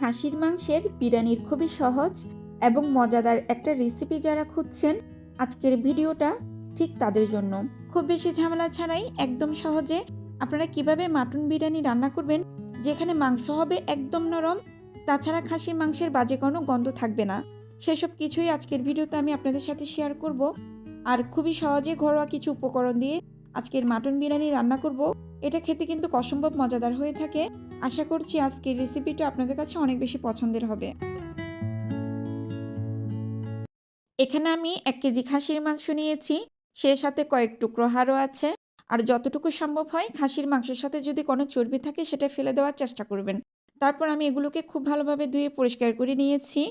খাসির মাংসের বিরিয়ানির খুবই সহজ এবং মজাদার একটা রেসিপি যারা খুঁজছেন, আজকের ভিডিওটা ঠিক তাদের জন্য। খুব বেশি ঝামেলা ছাড়াই একদম সহজে আপনারা কীভাবে মাটন বিরিয়ানি রান্না করবেন, যেখানে মাংস হবে একদম নরম, তাছাড়া খাসির মাংসের বাজে কোনো গন্ধ থাকবে না। সেসব কিছুই আজকের ভিডিওতে আমি আপনাদের সাথে শেয়ার করব। আর খুবই সহজে ঘরোয়া কিছু উপকরণ দিয়ে আজকের মাটন বিরিয়ানি রান্না করব। এটা খেতে কিন্তু অসম্ভব মজাদার হয়ে থাকে। আশা করছি আজকের রেসিপিটা আপনাদের কাছে অনেক বেশি পছন্দের হবে। এখানে আমি এক কেজি খাসির মাংস নিয়েছি, সে সাথে কয়েক টুকরো হাড়ও আছে, আর যতটুকু সম্ভব হয় খাসির মাংসের সাথে যদি কোনো চর্বি থাকে সেটা ফেলে দেওয়ার চেষ্টা করবেন। তারপর আমি এগুলোকে খুব ভালোভাবে ধুয়ে পরিষ্কার করে নিয়েছি।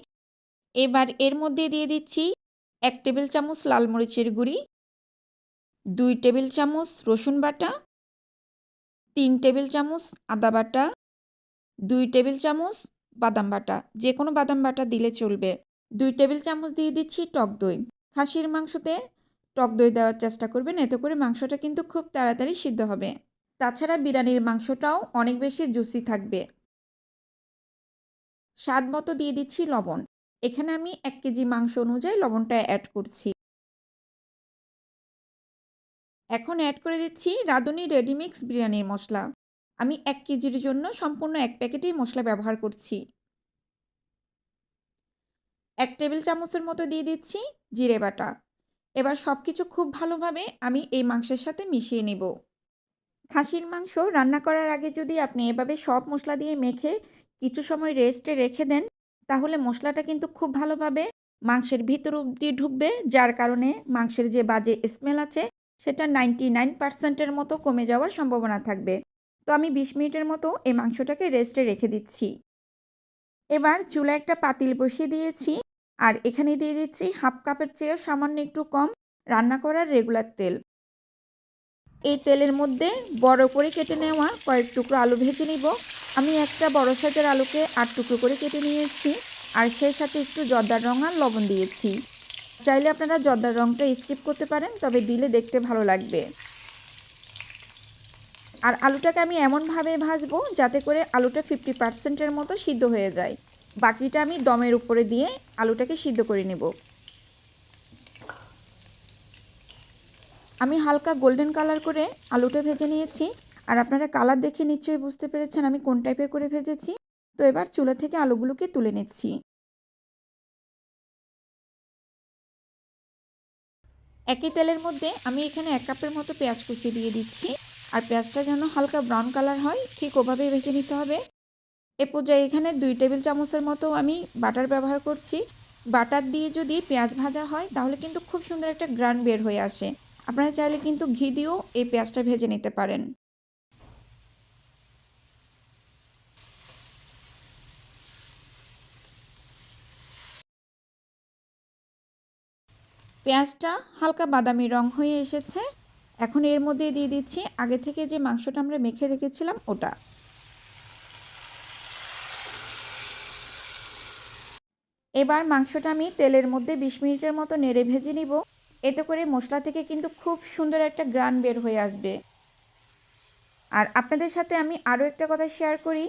এবার এর মধ্যে দিয়ে দিচ্ছি এক টেবিল চামচ লাল মরিচের গুঁড়ি, দুই টেবিল চামচ রসুন বাটা তিন টেবিল চামচ আদা বাটা, দুই টেবিল চামচ বাদাম বাটা। যে কোনো বাদাম বাটা দিলে চলবে। দুই টেবিল চামচ দিয়ে দিচ্ছি টক দই। খাসির মাংসতে টক দই দেওয়ার চেষ্টা করবেন, এতে করে মাংসটা কিন্তু খুব তাড়াতাড়ি সিদ্ধ হবে। তাছাড়া বিরিয়ানির মাংসটাও অনেক বেশি জুসি থাকবে। স্বাদ মতো দিয়ে দিচ্ছি লবণ। এখানে আমি এক কেজি মাংস অনুযায়ী লবণটা অ্যাড করছি। এখন অ্যাড করে দিচ্ছি রাঁধুনি রেডিমিক্স বিরিয়ানির মশলা। আমি এক কেজির জন্য সম্পূর্ণ এক প্যাকেটেই মশলা ব্যবহার করছি। এক টেবিল চামচের মতো দিয়ে দিচ্ছি জিরে বাটা। এবার সব কিছু খুব ভালোভাবে আমি এই মাংসের সাথে মিশিয়ে নেব। খাসির মাংস রান্না করার আগে যদি আপনি এভাবে সব মশলা দিয়ে মেখে কিছু সময় রেস্টে রেখে দেন, তাহলে মশলাটা কিন্তু খুব ভালোভাবে মাংসের ভিতর অব্দি ঢুকবে, যার কারণে মাংসের যে বাজে স্মেল আছে সেটা নাইনটি নাইন পার্সেন্টের মতো কমে যাওয়ার সম্ভাবনা থাকবে। তো আমি বিশ মিনিটের মতো এই মাংসটাকে রেস্টে রেখে দিচ্ছি। এবার চুলা একটা পাতিল বসিয়ে দিয়েছি আর এখানে দিয়ে দিচ্ছি হাফ কাপের চেয়েও সামান্য একটু কম রান্না করার রেগুলার তেল। এই তেলের মধ্যে বড় করে কেটে নেওয়া কয়েক টুকরো আলু ভেজে নিব। আমি একটা বড় সাইজের আলুকে আট টুকরো করে কেটে নিয়েছি আর সেই সাথে একটু জর্দার রং আর লবণ দিয়েছি। চাইলে আপনারা জর্দার রংটা স্কিপ করতে পারেন, তবে দিলে দেখতে ভালো লাগবে। আর আলুটাকে আমি এমনভাবে ভাজবো যাতে করে আলুটা ফিফটি পার্সেন্টের মতো সিদ্ধ হয়ে যায়। বাকিটা আমি দমের উপরে দিয়ে আলুটাকে সিদ্ধ করে নেব। আমি হালকা গোল্ডেন কালার করে আলুটা ভেজে নিয়েছি। আর আপনারা কালার দেখে নিশ্চয়ই বুঝতে পেরেছেন আমি কোন টাইপের করে ভেজেছি। তো এবার চুলা থেকে আলুগুলোকে তুলে নিচ্ছি। একই তেলের মধ্যে আমি এখানে এক কাপের মতো পেঁয়াজ কুচি দিয়ে দিচ্ছি। আর পেঁয়াজটা যেন হালকা ব্রাউন কালার হয়, ঠিক ওভাবেই ভেজে নিতে হবে। এ পর্যায়ে এখানে দুই টেবিল চামচের মতো আমি বাটার ব্যবহার করছি। বাটার দিয়ে যদি পেঁয়াজ ভাজা হয়, তাহলে কিন্তু খুব সুন্দর একটা গ্রান বের হয়ে আসে। আপনারা চাইলে কিন্তু ঘি দিয়েও এই পেঁয়াজটা ভেজে নিতে পারেন। পেঁয়াজটা হালকা বাদামি রং হয়ে এসেছে। এখন এর মধ্যে দিয়ে দিচ্ছি আগে থেকে যে মাংসটা আমরা মেখে রেখেছিলাম ওটা। এবার মাংসটা আমি তেলের মধ্যে বিশ মিনিটের মতো নেড়ে ভেজে নিব। এতে করে মশলা থেকে কিন্তু খুব সুন্দর একটা গ্রান বের হয়ে আসবে। আর আপনাদের সাথে আমি আরও একটা কথা শেয়ার করি।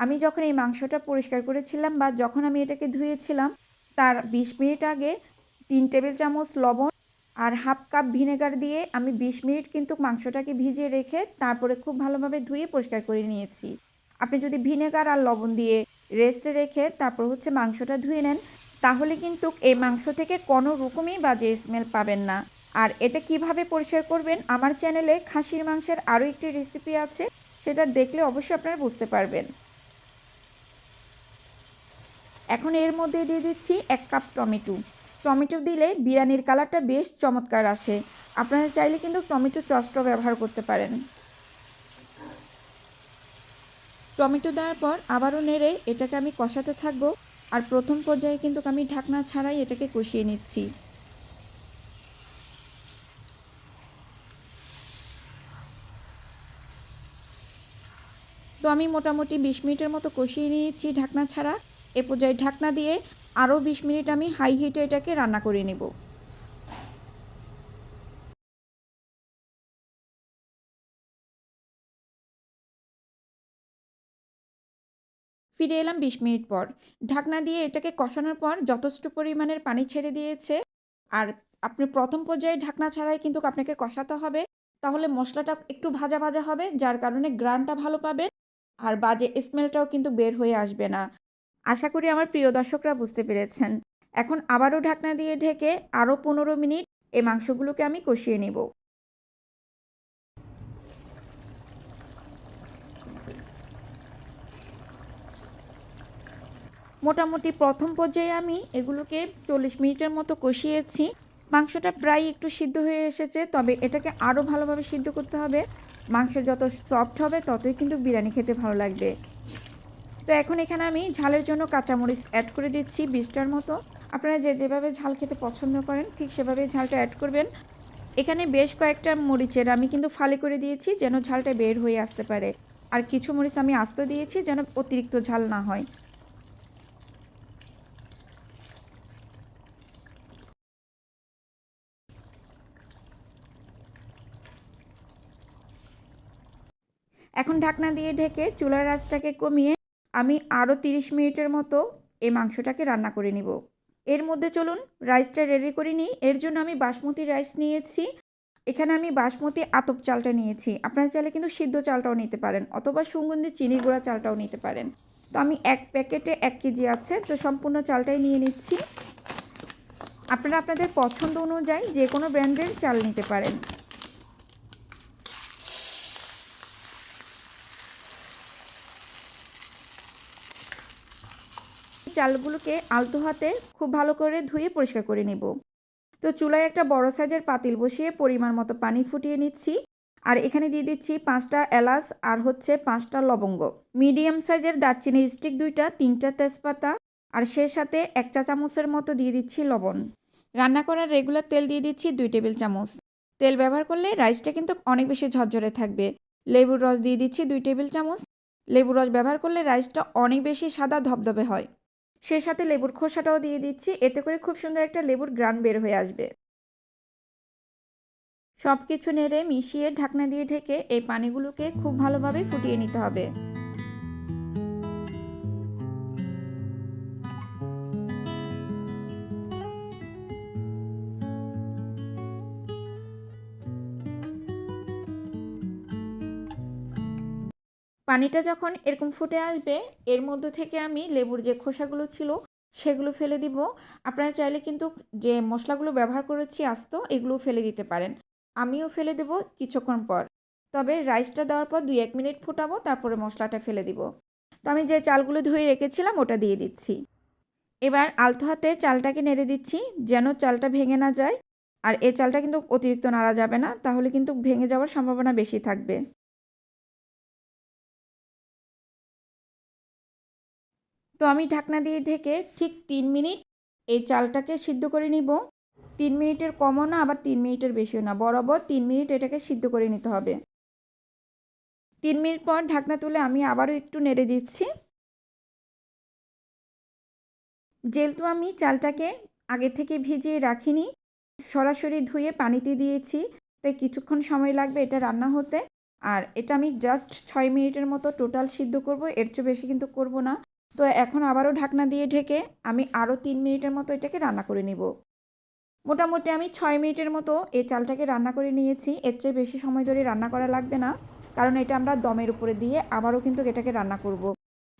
আমি যখন এই মাংসটা পরিষ্কার করেছিলাম বা যখন আমি এটাকে ধুয়েছিলাম, তার বিশ মিনিট আগে টেবিল চামচ লবণ আর হাফ কাপ ভিনেগার দিয়ে আমি বিশ মিনিট কিন্তু মাংসটাকে ভিজিয়ে রেখে তারপরে খুব ভালোভাবে ধুয়ে পরিষ্কার করে নিয়েছি। আপনি যদি ভিনেগার আর লবণ দিয়ে রেস্টে রেখে তারপর হচ্ছে মাংসটা ধুয়ে নেন, তাহলে কিন্তু এই মাংস থেকে কোনো রকমই বাজে স্মেল পাবেন না। আর এটা কীভাবে পরিষ্কার করবেন আমার চ্যানেলে খাসির মাংসের আরও একটি রেসিপি আছে, সেটা দেখলে অবশ্যই আপনারা বুঝতে পারবেন। এখন এর মধ্যে দিয়ে দিচ্ছি এক কাপ টমেটো। টমেটো দিলে বিরিয়ানির কালারটা বেশ চমৎকার আসে। আপনারা চাইলে কিন্তু টমেটো চসটাও ব্যবহার করতে পারেন। টমেটো দেওয়ার পর আবারও নেড়ে এটাকে আমি কষাতে থাকব। আর প্রথম পর্যায়ে কিন্তু আমি ঢাকনা ছাড়াই এটাকে কষিয়ে নিচ্ছি। তো আমি মোটামুটি বিশ মিনিটের মতো কষিয়ে নিয়েছি ঢাকনা ছাড়া। এ পর্যায়ে ঢাকনা দিয়ে আরও বিশ মিনিট আমি হাই হিটে এটাকে রান্না করে নেব। ফিরে এলাম বিশ মিনিট পর। ঢাকনা দিয়ে এটাকে কষানোর পর যথেষ্ট পরিমাণের পানি ছেড়ে দিয়েছে। আর আপনি প্রথম পর্যায়ে ঢাকনা ছাড়াই কিন্তু আপনাকে কষাতে হবে। তাহলে মশলাটা একটু ভাজা ভাজা হবে, যার কারণে গ্রানটা ভালো পাবেন। আর বাজে স্মেলটাও কিন্তু বের হয়ে আসবে না। আশা করি আমার প্রিয় দর্শকরা বুঝতে পেরেছেন। এখন আবারও ঢাকনা দিয়ে ঢেকে আরও পনেরো মিনিট এ মাংসগুলোকে আমি কষিয়ে নেব। মোটামুটি প্রথম পর্যায়ে আমি এগুলোকে চল্লিশ মিনিটের মতো কষিয়েছি। মাংসটা প্রায় একটু সিদ্ধ হয়ে এসেছে, তবে এটাকে আরও ভালোভাবে সিদ্ধ করতে হবে। মাংস যত সফট হবে, ততই কিন্তু বিরিয়ানি খেতে ভালো লাগবে। তো এখন এখানে আমি ঝালের জন্য কাঁচামরিচ অ্যাড করে দিচ্ছি বিশটার মতো। আপনারা যে যেভাবে ঝাল খেতে পছন্দ করেন, ঠিক সেভাবে ঝালটা অ্যাড করবেন। এখানে বেশ কয়েকটা মরিচের আমি কিন্তু ফালি করে দিয়েছি যেন ঝালটা বের হয়ে আসতে পারে। আর কিছু মরিচ আমি আস্ত দিয়েছি যেন অতিরিক্ত ঝাল না হয়। এখন ঢাকনা দিয়ে ঢেকে চুলার আঁচটাকে কমিয়ে আমি আরও তিরিশ মিনিটের মতো এই মাংসটাকে রান্না করে নিব। এর মধ্যে চলুন রাইসটা রেডি করে নিই। এর জন্য আমি বাসমতি রাইস নিয়েছি। এখানে আমি বাসমতি আতপ চালটা নিয়েছি। আপনারা চাইলে কিন্তু সিদ্ধ চালটাও নিতে পারেন অথবা সুগন্ধি চিনি গুঁড়া চালটাও নিতে পারেন। তো আমি এক প্যাকেটে এক কেজি আছে, তো সম্পূর্ণ চালটাই নিয়ে নিচ্ছি। আপনারা আপনাদের পছন্দ অনুযায়ী যে কোনো ব্র্যান্ডের চাল নিতে পারেন। চালগুলোকে আলতো হাতে খুব ভালো করে ধুয়ে পরিষ্কার করে নেব। তো চুলায় একটা বড় সাইজের পাতিল বসিয়ে পরিমাণ মতো পানি ফুটিয়ে নিচ্ছি। আর এখানে দিয়ে দিচ্ছি পাঁচটা এলাচ আর হচ্ছে পাঁচটা লবঙ্গ। মিডিয়াম সাইজের দারচিনি স্টিক দুইটা, তিনটা তেজপাতা আর সে সাথে এক চা চামচের মতো দিয়ে দিচ্ছি লবণ। রান্না করার রেগুলার তেল দিয়ে দিচ্ছি দুই টেবিল চামচ। তেল ব্যবহার করলে রাইসটা কিন্তু অনেক বেশি ঝরঝরে থাকবে। লেবুর রস দিয়ে দিচ্ছি দুই টেবিল চামচ। লেবুর রস ব্যবহার করলে রাইসটা অনেক বেশি সাদা ধবধবে হয়। সেই সাথে লেবুর খোসাটাও দিয়ে দিচ্ছি। এতে করে খুব সুন্দর একটা লেবুর গ্রান বের হয়ে আসবে। সব কিছু নেড়ে মিশিয়ে ঢাকনা দিয়ে ঢেকে এই পানিগুলোকে খুব ভালোভাবে ফুটিয়ে নিতে হবে। পানিটা যখন এরকম ফুটে আসবে, এর মধ্যে থেকে আমি লেবুর যে খোসাগুলো ছিল, সেগুলো ফেলে দিব। আপনারা চাইলে কিন্তু যে মশলাগুলো ব্যবহার করেছি আস্ত এগুলো ফেলে দিতে পারেন। আমিও ফেলে দেব কিছুক্ষণ পর। তবে রাইসটা দেওয়ার পর দুই এক মিনিট ফুটাবো, তারপরে মশলাটা ফেলে দিব। তো আমি যে চালগুলো ধুয়ে রেখেছিলাম, ওটা দিয়ে দিচ্ছি। এবার আলতো হাতে চালটাকে নেড়ে দিচ্ছি, যেন চালটা ভেঙে না যায়। আর এ চালটা কিন্তু অতিরিক্ত নাড়া যাবে না, তাহলে কিন্তু ভেঙে যাওয়ার সম্ভাবনা বেশি থাকবে। তো আমি ঢাকনা দিয়ে ঢেকে ঠিক তিন মিনিট এই চালটাকে সিদ্ধ করে নিব। তিন মিনিটের কমও না, আবার তিন মিনিটের বেশিও না, বরাবর তিন মিনিট এটাকে সিদ্ধ করে নিতে হবে। তিন মিনিট পর ঢাকনা তুলে আমি আবারও একটু নেড়ে দিচ্ছি। যেহেতু আমি চালটাকে আগে থেকে ভিজিয়ে রাখিনি, সরাসরি ধুয়ে পানিতে দিয়েছি, তাই কিছুক্ষণ সময় লাগবে এটা রান্না হতে। আর এটা আমি জাস্ট ছয় মিনিটের মতো টোটাল সিদ্ধ করব, এর চেয়ে বেশি কিন্তু করব না। তো এখন আবারও ঢাকনা দিয়ে ঢেকে আমি আরও তিন মিনিটের মতো এটাকে রান্না করে নেব। মোটামুটি আমি ছয় মিনিটের মতো এই চালটাকে রান্না করে নিয়েছি। এর চেয়ে বেশি সময় ধরে রান্না করা লাগবে না, কারণ এটা আমরা দমের উপরে দিয়ে আবারও কিন্তু এটাকে রান্না করব।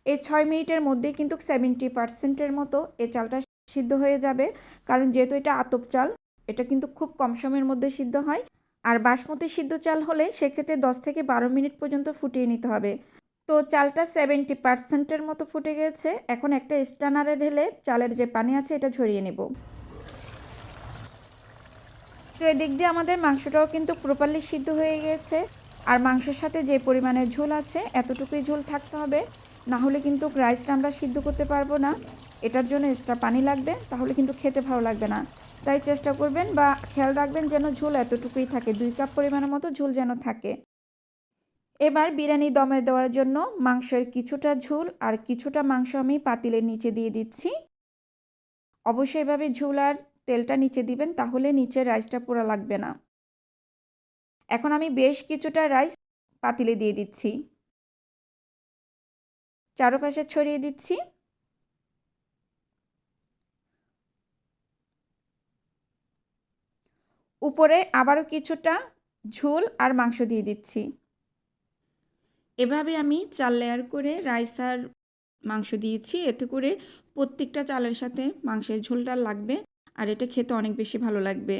এই ছয় মিনিটের মধ্যেই কিন্তু সেভেন্টি পার্সেন্টের মতো এই চালটা সিদ্ধ হয়ে যাবে, কারণ যেহেতু এটা আতপ চাল, এটা কিন্তু খুব কম সময়ের মধ্যে সিদ্ধ হয়। আর বাসমতি সিদ্ধ চাল হলে সেক্ষেত্রে দশ থেকে বারো মিনিট পর্যন্ত ফুটিয়ে নিতে হবে। তো চালটা সেভেন্টি পার্সেন্টের মতো ফুটে গেছে। এখন একটা স্টানারে ঢেলে চালের যে পানি আছে এটা ঝরিয়ে নেব। তো এদিক দিয়ে আমাদের মাংসটাও কিন্তু প্রপারলি সিদ্ধ হয়ে গিয়েছে আর মাংসের সাথে যে পরিমাণের ঝোল আছে, এতটুকুই ঝোল থাকতে হবে। না হলে কিন্তু রাইসটা আমরা সিদ্ধ করতে পারব না। এটার জন্য এক্সট্রা পানি লাগবে, তাহলে কিন্তু খেতে ভালো লাগবে না। তাই চেষ্টা করবেন বা খেয়াল রাখবেন যেন ঝোল এতটুকুই থাকে, দুই কাপ পরিমাণের মতো ঝোল যেন থাকে। এবার বিরিয়ানি দমে দেওয়ার জন্য মাংসের কিছুটা ঝোল আর কিছুটা মাংস আমি পাতিলের নিচে দিয়ে দিচ্ছি। অবশ্যই এভাবে ঝোল আর তেলটা নিচে দিবেন, তাহলে নিচে রাইসটা পুরো লাগবে না। এখন আমি বেশ কিছুটা রাইস পাতিলে দিয়ে দিচ্ছি। চারপাশে ছড়িয়ে দিচ্ছি। উপরে আবারও কিছুটা ঝোল আর মাংস দিয়ে দিচ্ছি। এভাবে আমি চার লেয়ার করে রাইস আর মাংস দিয়েছি। এতে করে প্রত্যেকটা চালের সাথে মাংসের ঝোলটা লাগবে আর এটা খেতে অনেক বেশি ভালো লাগবে।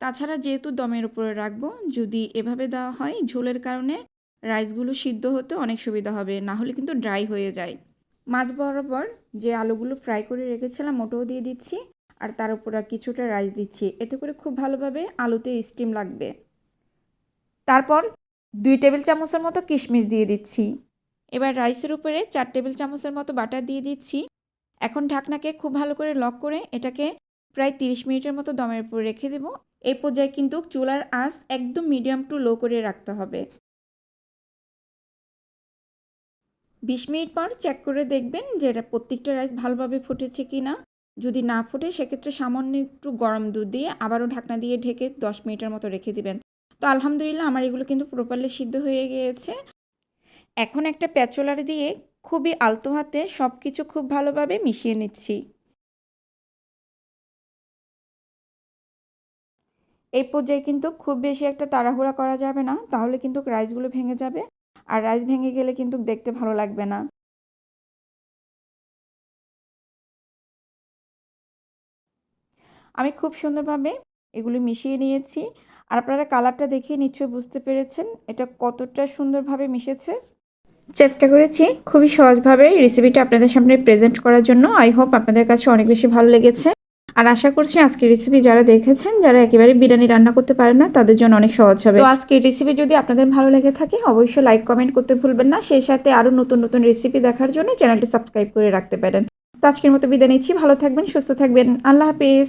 তাছাড়া যেহেতু দমের উপরে রাখব, যদি এভাবে দেওয়া হয়, ঝোলের কারণে রাইসগুলো সিদ্ধ হতে অনেক সুবিধা হবে, না হলে কিন্তু ড্রাই হয়ে যায়। মাছ বরাবর যে আলুগুলো ফ্রাই করে রেখেছিলাম, ওটাও দিয়ে দিচ্ছি আর তার উপর আর কিছুটা রাইস দিচ্ছি। এতে করে খুব ভালোভাবে আলুতে স্টিম লাগবে। তারপর দুই টেবিল চামচের মতো কিশমিশ দিয়ে দিচ্ছি। এবার রাইসের উপরে চার টেবিল চামচের মতো বাটার দিয়ে দিচ্ছি। এখন ঢাকনাকে খুব ভালো করে লক করে এটাকে প্রায় তিরিশ মিনিটের মতো দমের উপর রেখে দেবো। এই পর্যায়ে কিন্তু চুলার আঁচ একদম মিডিয়াম টু লো করে রাখতে হবে। বিশ মিনিট পর চেক করে দেখবেন যে এটা প্রত্যেকটা রাইস ভালোভাবে ফুটেছে কি না যদি না ফুটে, সেক্ষেত্রে সামান্য একটু গরম দুধ দিয়ে আবারও ঢাকনা দিয়ে ঢেকে দশ মিনিটের মতো রেখে দিবেন। তো আলহামদুলিল্লাহ আমার এগুলো কিন্তু প্রপারলি সিদ্ধ হয়ে গিয়েছে। এখন একটা প্যাচোলার দিয়ে খুবই আলতো হাতে সব কিছু খুব ভালোভাবে মিশিয়ে নিচ্ছি। এই পর্যায়ে কিন্তু খুব বেশি একটা তাড়াহুড়া করা যাবে না, তাহলে কিন্তু রাইসগুলো ভেঙে যাবে। আর রাইস ভেঙে গেলে কিন্তু দেখতে ভালো লাগবে না। আমি খুব সুন্দরভাবে এগুলো মিশিয়ে নিয়েছি। আর আপনারা কালারটা দেখে নিশ্চয়ই বুঝতে পেরেছেন এটা কতটা সুন্দরভাবে মিশেছে। চেষ্টা করেছি খুবই সহজভাবে রেসিপিটা আপনাদের সামনে প্রেজেন্ট করার জন্য। আই হোপ আপনাদের কাছে অনেক বেশি ভালো লেগেছে। আর আশা করছি আজকের রেসিপি যারা দেখেছেন, যারা একেবারে বিরিয়ানি রান্না করতে পারে না, তাদের জন্য অনেক সহজ হবে। তো আজকের রেসিপি যদি আপনাদের ভালো লেগে থাকে, অবশ্যই লাইক কমেন্ট করতে ভুলবেন না। সেই সাথে আরও নতুন নতুন রেসিপি দেখার জন্য চ্যানেলটি সাবস্ক্রাইব করে রাখতে পারেন। তো আজকের মতো বিদায় নিচ্ছি। ভালো থাকবেন, সুস্থ থাকবেন। আল্লাহ হাফিজ।